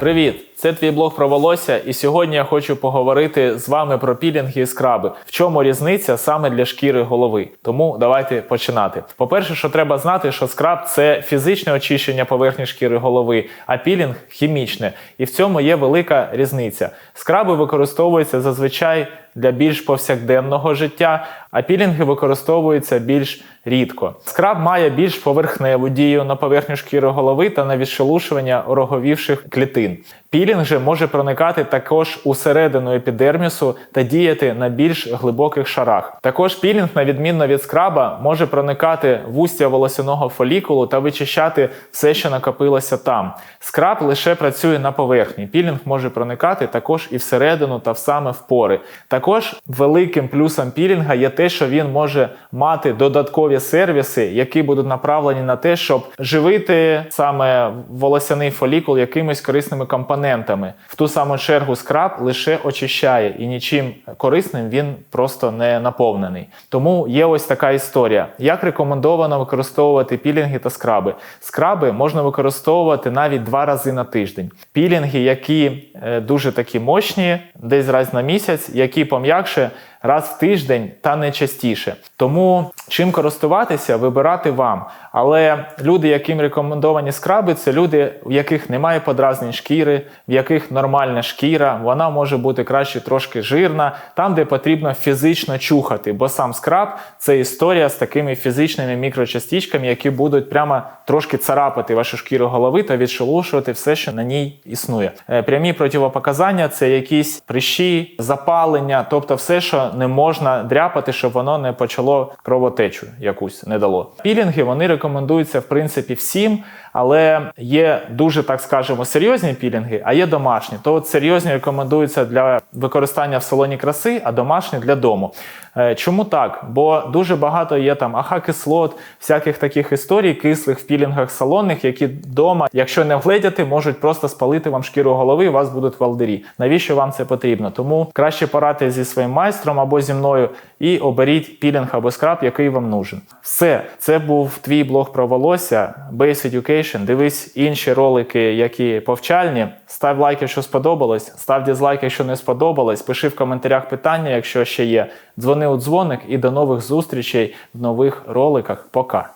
Привіт! Це твій блог про волосся, і сьогодні я хочу поговорити з вами про пілінги і скраби. В чому різниця саме для шкіри голови? Тому давайте починати. По-перше, що треба знати, що скраб це фізичне очищення поверхні шкіри голови, а пілінг хімічне. І в цьому є велика різниця. Скраби використовуються зазвичай для більш повсякденного життя, а пілінги використовуються більш рідко. Скраб має більш поверхневу дію на поверхню шкіри голови та на відшелушування ороговівших клітин. Пілінг же може проникати також усередину епідермісу та діяти на більш глибоких шарах. Також пілінг, на відмінно від скраба, може проникати в устя волосяного фолікулу та вичищати все, що накопилося там. Скраб лише працює на поверхні. Пілінг може проникати також і всередину та саме в пори. Також великим плюсом пілінга є те, що він може мати додаткові сервіси, які будуть направлені на те, щоб живити саме волосяний фолікул якимись корисними компонентами. В ту саму чергу скраб лише очищає і нічим корисним він просто не наповнений. Тому є ось така історія. Як рекомендовано використовувати пілінги та скраби? Скраби можна використовувати навіть два рази на тиждень. Пілінги, які е, дуже такі мощні, десь раз на місяць, які пом'якше раз в тиждень та не частіше. Тому чим користуватися, вибирати вам. Але люди, яким рекомендовані скраби, це люди, в яких немає подразнень шкіри, в яких нормальна шкіра, вона може бути краще трошки жирна, там, де потрібно фізично чухати. Бо сам скраб це історія з такими фізичними мікрочастичками, які будуть прямо трошки царапати вашу шкіру голови та відшелушувати все, що на ній існує. Е, Прямі противопоказання це якісь прищі, запалення, тобто все, що не можна дряпати, щоб воно не почало кровотечу якусь не дало. Пілінги вони рекомендуються в принципі всім, але є дуже так скажемо серйозні пілінги, а є домашні. То от серйозні рекомендуються для використання в салоні краси, а домашні для дому. Е, Чому так? Бо дуже багато є там аха-кислот, всяких таких історій, кислих в пілінгах салонних, які вдома, якщо не вгледіти, можуть просто спалити вам шкіру голови, у вас будуть валдері. Навіщо вам це потрібно? Тому краще порадьте зі своїм майстром або зі мною і оберіть пілінг або скраб, який вам нужен. Все, це був твій блог про волосся, Base Education. Дивись інші ролики, які повчальні. Став лайк, якщо сподобалось, став дізлайк, якщо не сподобалось. Пиши в коментарях питання, якщо ще є. Дзвони у дзвоник і до нових зустрічей в нових роликах. Пока.